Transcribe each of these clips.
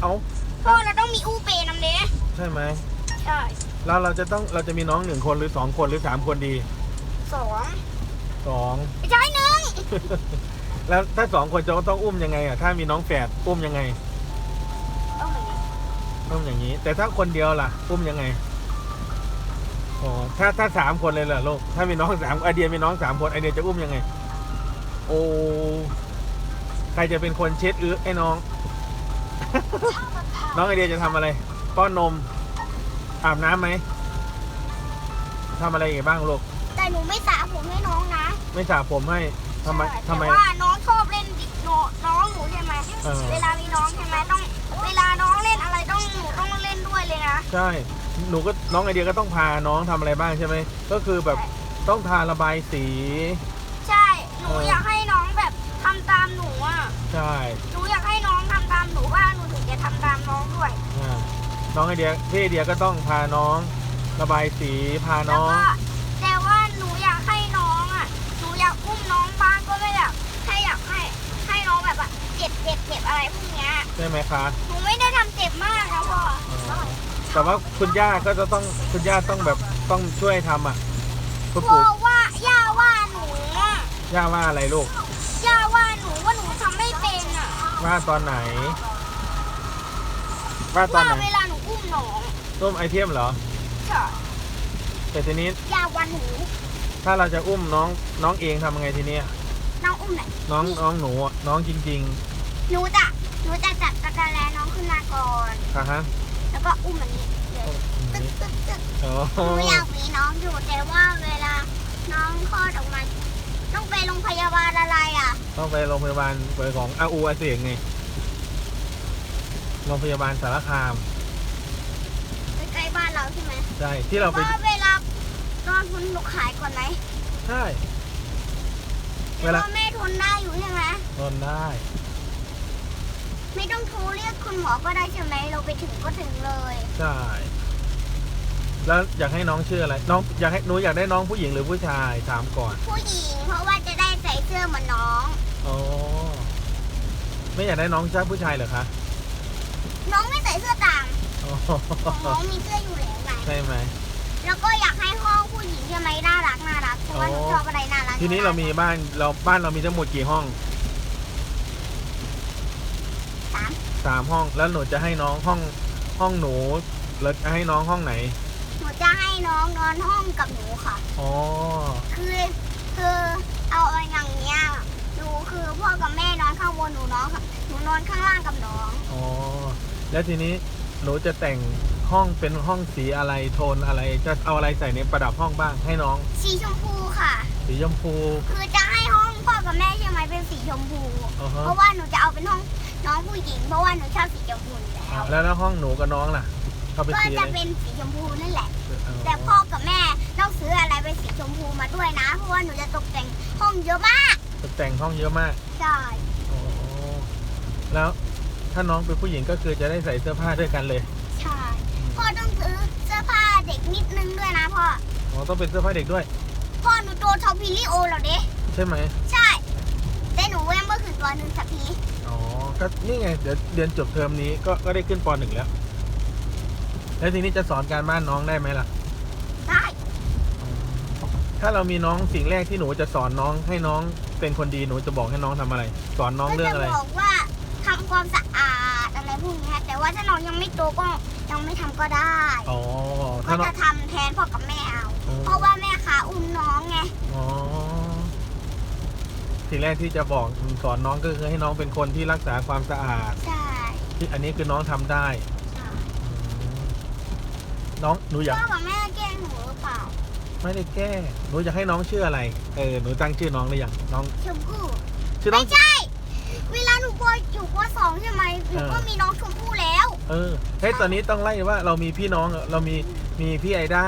เอาพ่อเราต้องมีอู้เปนำเด้ใช่ไหมใช่แล้วเราจะต้องเราจะมีน้องหนึ่งคนหรือสองคนหรือสามคนดีสองสองไม่ใช่หนึ่งแล้วถ้าสองคนจะต้องอุ้มยังไงอะถ้ามีน้องแฝดอุ้มยังไงต้องอย่างนี้อุ้มอย่างนี้ แต่ถ้าคนเดียวล่ะ อุ้มยังไงอ๋อถ้าถ้าสามคนเลยเหรอลูกถ้ามีน้องสามไอเดียมีน้องสามคนไอเดียจะอุ้มยังไง โอ้ใครจะเป็นคนเช็ดอื้อไอ้น้อง น้องไอเดียจะทำอะไร ป้อนนม อาบน้ำไหมทำอะไรอีกบ้างลูก แต่หนูไม่สระผมให้น้องนะไม่สระผมให้ทำไมใช่ทำไม แต่ว่าน้องชอบเล่นดิโนน้องหนูใช่ไหมเออ เวลามีน้องใช่ไหมต้อง เวลาน้องเล่นอะไรต้องหนูต้องเล่นด้วยเลยนะ ใช่ หนูก็น้องไอเดียก็ต้องพาน้องทำอะไรบ้างใช่ไหม ก็คือแบบต้องทาระบายสี ใช่ หนูเออออยาก น้องไอเดียพี่ไอเดียก็ต้องพาน้องระบายสีพาแล้วน้อง ก็แต่ว่าหนูอยากให้น้องอะ หนูอยากอุ้มน้องบ้างก็ไม่แบบให้อยากให้ให้น้องแบบว่าเจ็บเจ็บเจ็บอะไรพวกเนี้ย ใช่ไหมคะ หนูไม่ได้ทำเจ็บมากนะพ่อแต่ว่าคุณย่าก็จะต้องคุณย่าต้องแบบต้องช่วยทำอะคุณพ่อปู่ว่าย่าว่าหนูอะย่าว่าอะไรลูกย่าว่าหนูว่าหนูทำไม่เป็นอะว่าตอนไหน ว่าตอนว่าไหน เวลาห นูอุ้มน้องร่วมไอเทมเหรอใช่แต่ทีนี้ย่าว่าหนูถ้าเราจะอุ้มน้องน้องเองทำยังไงทีเนี้ยน้องอุ้มไหนน้องน้องหนูอะน้องจริงหนูจะหนูจะจัดตะกร้าแลน้องขึ้นมาก่อน ๆค่ะฮะแล้วก็อุ้มแบบนี้เลยตึ๊กตึ๊กตึ๊กโอ้หนูอยากมีน้องอยู่แต่ว่าเวลาน้องคลอดออกมา ต้องไปโรงพยาบาลอะไรอะ ต้องไปโรงพยาบาลเปิดของอาอูอาเสียงไงโรงพยาบาลสารคาม ใกล้ๆบ้านเรา ใช่ไหมใช่ที่เราไปว่าเวลานอนคุณหนูขายก่อนไหมใช่ เวแต่ลาว่าแม่ทนได้อยู่ใช่ไหมนอนได้ ไม่ต้องโทรเรียกคุณหมอก็ได้ใช่ไหมเราไปถึงก็ถึงเลยใช่ แล้วอยากให้น้องชื่ออะไร น้องอยากให้หนูอยากได้น้องผู้หญิงหรือผู้ชายถามก่อน ผู้หญิงเพราะว่าจะได้ใส่เสื้อเหมือนน้อง อ๋อ ไม่อยากได้น้องชายผู้ชายเหรอคะ น้องไม่ใส่เสื้อตามอ๋อ ของน้องมีเสื้ออยู่แล้วไง ใช่ไหม แล้วก็อยากให้ห้องผู้หญิงใช่ไหมน่ารักน่ารักเพราะว่าหนูอ๋อชอบอะไรน่ารักทีนี้เรามีบ้านเราบ้านเรามีทั้งหมดกี่ห้องสามสามห้อง แล้วหนูจะให้น้องห้องห้องหนูแล้วจะให้น้องห้องไหน หนูจะให้น้องนอนห้องกับหนูค่ะ อ๋อ คือคือเอาอย่างเนี้ยหนูคือพ่อกับแม่นอนข้างบนหนูนอนค่ะหนูนอนข้างล่างกับน้อง อ๋อ แล้วทีนี้ หนูจะแต่งห้องเป็นห้องสีอะไรโทนอะไร จะเอาอะไรใส่ในประดับห้องบ้างให้น้อง สีชมพูค่ะ สีชมพู คือจะให้ห้องพ่อกับแม่ใช่ไหมเป็นสีชมพูอ๋อฮะ เพราะว่าหนูจะเอาเป็นห้องน้องผู้หญิง เพราะว่าหนูชอบสีชมพูอยู่แล้วแล้วแล้วห้องหนูกับน้องล่ะเขาเป็นก็สีจะอะไรเป็นสีชมพูนั่นแหละอ๋อแต่พ่อกับแม่ต้องซื้ออะไรเป็นสีชมพูมาด้วยนะ เพราะว่าหนูจะตกแต่งห้องเยอะมาก ตกแต่งห้องเยอะมาก ใช่อ๋อแล้ว ถ้าน้องเป็นผู้หญิงก็คือจะได้ใส่เสื้อผ้าด้วยกันเลยใช่พ่อต้องซื้อเสื้อผ้าเด็กนิดนึงด้วยนะพ่ออ๋อต้องเป็นเสื้อผ้าเด็กด้วย พ่อหนูโตเทอพิลิโอแล้วเด้ใช่ไหมใช่แต่หนูยังไม่ขึ้นตัวหนึ่งสักทีอ๋อก็นี่ไงเดี๋ยวเรียนจบเทอมนี้ก็ก็ได้ขึ้นปหนึ่งแล้ว แล้วทีนี้จะสอนการบ้านน้องได้ไหมล่ะ ได้ถ้าเรามีน้องสิ่งแรกที่หนูจะสอนน้องให้น้องเป็นคนดีหนูจะบอกให้น้องทำอะไร สอนน้องก็เรื่องจะอะไร บอกว่าทำความสะอาดอะไรพวกนี้แต่ว่าถ้าน้องยังไม่โตก็ยังไม่ทำก็ได้อ๋อก็ถ้าน้อง จะทำแทนพ่อกับแม่เอา อ๋อ เพราะว่าแม่ขาอุ้มน้องไงอ๋อสิ่งแรกที่จะบอกสอนน้องก็คือให้น้องเป็นคนที่รักษาความสะอาด ใช่ที่อันนี้คือน้องทำได้ใช่อืมน้องหนูอยาก พ่อกับแม่แกล้งหนูหรือเปล่าไม่ได้แก้ หนูอยากให้น้องชื่ออะไร เออ หนูตั้งชื่อน้องหรือยัง น้อง ชมพู่ชื่อน้อง ไม่ใช่ เวลาหนูปอยู่ปสองใช่ไหมหนูก็เออมีน้องชมพู่แล้วเออเฮ้ยตอนนี้ต้องไล่ว่าเรามีพี่น้องเรามีมีพี่ไอด้า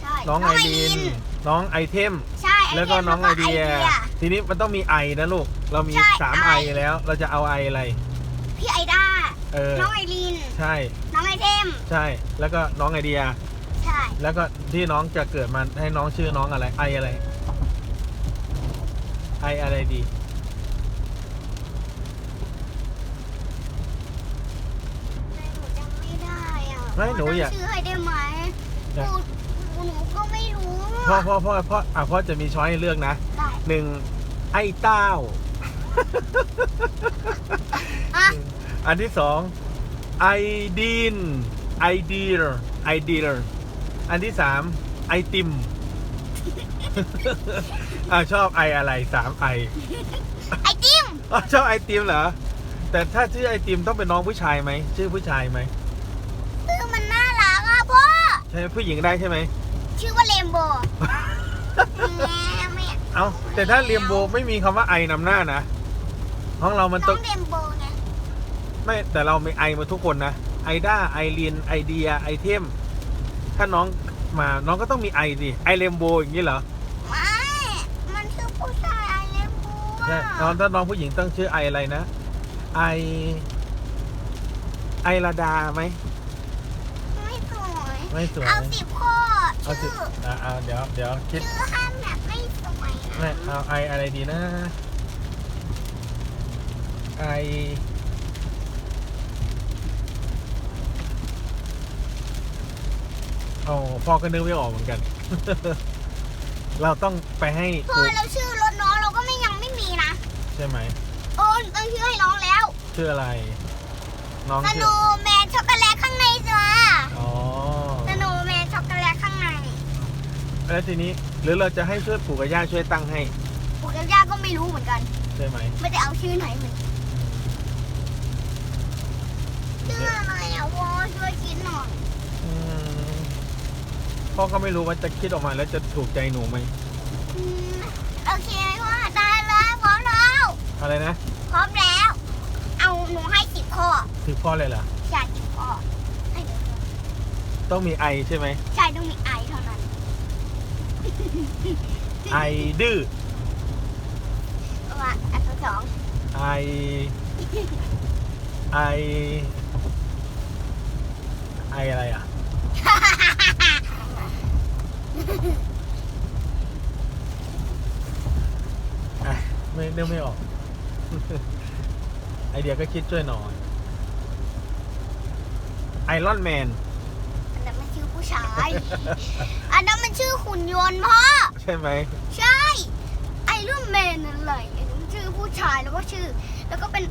ใช่น้องไอรีนน้องไอเทม ใช่แล้วก็น้องไอเดียแล้วก็ทีนี้มันต้องมีไอนะลูก เรามีใช่สามไอไอแล้ว เราจะเอาไออะไร พี่ไอด้าเออน้องไอรีนใช่ น้องไอเทม ใช่ แล้วก็น้องไอเดีย ใช่ แล้วก็ที่น้องจะเกิดมาให้น้องชื่อน้องอะไร ไออะไร ไออะไรดี ไม่หนูอยากตั้งชื่อให้ได้ไหมอยากหนูหนูก็ไม่รู้พ่อพ่อพ่อพ่ออะพ่อจะมีช้อยให้เลือกนะได้หนึ่งไอ้เต้า อะอันที่สองไอดีนไอเดียไอเดียอันที่สามไอติมอ่าชอบไออะไรสามไอไอติมอ๋อชอบไอติมเหรอ แต่ถ้าชื่อไอติมต้องเป็นน้องผู้ชายไหมชื่อผู้ชายไหม ชื่อมันน่ารักอะ พ่อใช่ผู้หญิงได้ใช่ไหม ชื่อว่าเรมโบว์แม่แม่เอาแต่ถ้าเรียมโบไม่มีคำว่าไอนำหน้านะห้องเรามันน้ต้อองงเรมโบว์ไงไม่แต่เรามีไอมาทุกคนนะไอด้าไอรีนไอเดียไอเทม ถ้าน้องมาน้องก็ต้องมีไอสิไอเรมโบอย่างนี้เหรอไม่มันชื่อผู้ชายไอเรมโบว์ใช่อะน้องถ้าน้องผู้หญิงต้องชื่อไออะไรนะไอไอระดาไหมไม่สวย ไม่สวยเอาสิบข้อเอาสิชื่ออ่าเอาเดี๋ยวเดี๋ยวคิดชื่อห้ามแบบไม่สวยไม่นะเอาไออะไรดีนะไอโอ้พ่อก็นึกไม่ออกเหมือนกัน เราต้องไปให้พคอรูเราชื่อรถน้องเราก็ไม่ยังไม่มีนะใช่ไหมโอ้ยตั้งชื่อให้น้องแล้ว ชื่ออะไร น้องสชื่โนอว์แมนช็อกโกแลตข้างในจ้า อ๋อ สโนว์แมนช็อกโกแลตข้างใน แล้วทีนี้หรือเราจะให้ช่วยปู่กับย่าช่วยตั้งให้ปู่กับย่าก็ไม่รู้เหมือนกัน ใช่ไหมไม่ได้เอาชื่อไหนเหมือนกันชื่ออะไรอะวอช่วยคิดหน่อยอืมพ่อก็ไม่รู้ว่าจะคิดออกมาแล้วจะถูกใจหนูไหมอืมโอเคว่าได้แล้วพร้อมแล้วอะไรนะพร้อมแล้ว เอาหนูให้สิบข้อคือพ่อเลยเหรอใช่สิบข้อให้เดี๋ยวก่อนต้องมีไอใช่ไหมใช่ต้องมีไอเท่านั้น ไอดื้อว่าอันที่สองไอไอไออะไรอะ อะไม่เรื่องไม่ออก ไอเดียก็คิดช่วยหน่อย ไอรอนแมนอันนั้นมันชื่อ ผู้ชาย อันนั้นมันชื่อขุนยนต์พ่อ ใช่ไหม ใช่ ไอรอนแมนอะไรอันนั้นชื่อผู้ชายแล้วก็ชื่อ แล้วก็เป็น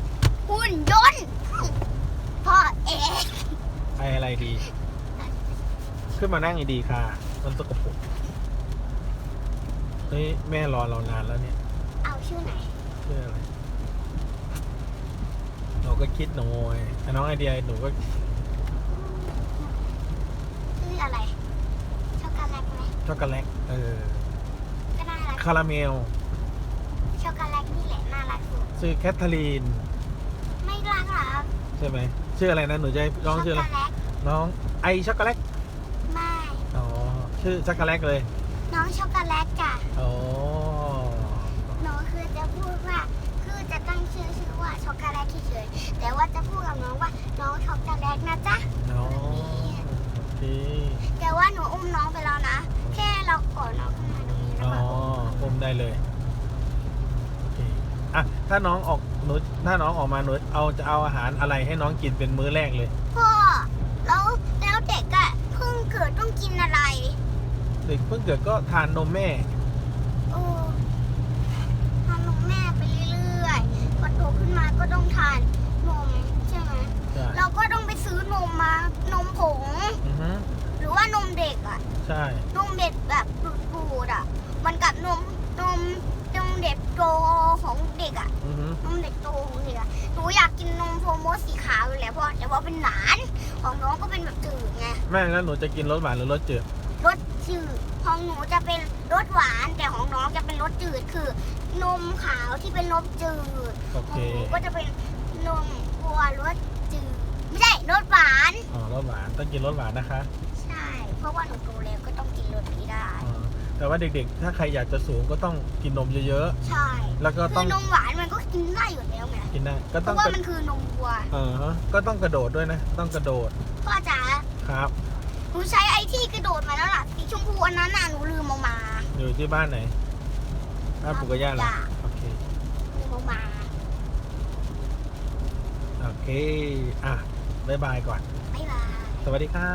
หุ่นยนต์พ่อเองไออะไรดี ขึ้นมานั่งดีๆค่ะ มันสกปรกเฮ้ยแม่รอเรานานแล้วเนี่ย เอาชื่อไหนเพื่ออะไรหนูก็คิดหน่อยแต่น้องไอเดียหนูก็ ชื่ออะไร ช็อกโกแลตไหมช็อกโกแลตเออก็น่ารัก คาราเมล ช็อกโกแลตนี่แหละน่ารักสุด ชื่อแคทเธอรีน ไม่รักหรอครับใช่ไหมชื่ออะไรนะหนูจะให้น้องชื่ออะไร ช็อกโกแลตน้องไอช็อกโกแลตไม่ อ๋อชื่อช็อกโกแลตเลยน้องช็อกโกแลตจ้ะอ๋อหนูคือจะพูดว่า คือจะตั้งชื่อชื่อว่าช็อกโกแลตเฉยๆแต่ว่าจะพูดกับน้องว่าน้องช็อกโกแลตนะจ๊ะ น้องโอ เคแต่ว่าหนูอุ้มน้องไปแล้วนะ แค่เรากอดน้องขึ้นมาตรงนี้แล้วอ๋อก็อมได้เลยโอเคอะถ้าน้องออกหนูถ้าน้องออกมาหนูเอาจะเอาอาหารอะไรให้น้องกินเป็นมื้อแรกเลย พ่อ แล้วแล้วเด็กอะเพิ่งเกิดต้องกินอะไรเด็กเพิ่งเกิดก็ทานนมแม่เออทานนมแม่ไปเรื่อยๆพอโตขึ้นมาก็ต้องทานนมใช่ไหม ใช่ เราก็ต้องไปซื้อนมมานมผง อือฮึหรือว่านมเด็กอะใช่ นมเด็กแบบปูดๆอะมันกับนมนมนมเด็กโตของเด็กอะอือฮึนมเด็กโตของเด็กอะหนูอยากกินนมโฟโมสสีขาวอยู่แล้วเพราะแต่ว่าเป็นหนานของน้องก็เป็นแบบจืดไงแม่แล้วหนูจะกินรสหวานหรือรสจืดรสจืดของหนูจะเป็นรสหวาน แต่ของน้องจะเป็นรสจืดคือ นมขาวที่เป็นรสจืด โอขเคองหนูก็จะเป็นนมวัวรสจืดไม่ใช่ รสหวาน อ๋อรสหวานต้องกินรสหวานนะคะใช่ เพราะว่าหนูโตแล้วก็ต้องกินรสนี้ได้ อ๋อแต่ว่าเด็กๆ ถ้าใครอยากจะสูงก็ต้องกินนมเยอะใช่ๆ แล้วก็คืต้อองนมหวานมันก็กินได้อยู่แล้วไงกินได้ก็เพต้องราะว่ากระมันคือนมวัวเออฮะก็ต้องกระโดดด้วยนะ ต้องกระโดดพ่อจ๋าครับ หนูใช้ไอ้ที่กระโดดมาแล้วล่ะสีชมพูอันนั้นน่ะหนูลืมเอามาอยู่ที่บ้านไหนบ้านปู่กับย่าเหรอจ้ะโอเคลืมเอามา โอเค อะ บายบายก่อน บ๊ายบาย สวัสดีค่ะ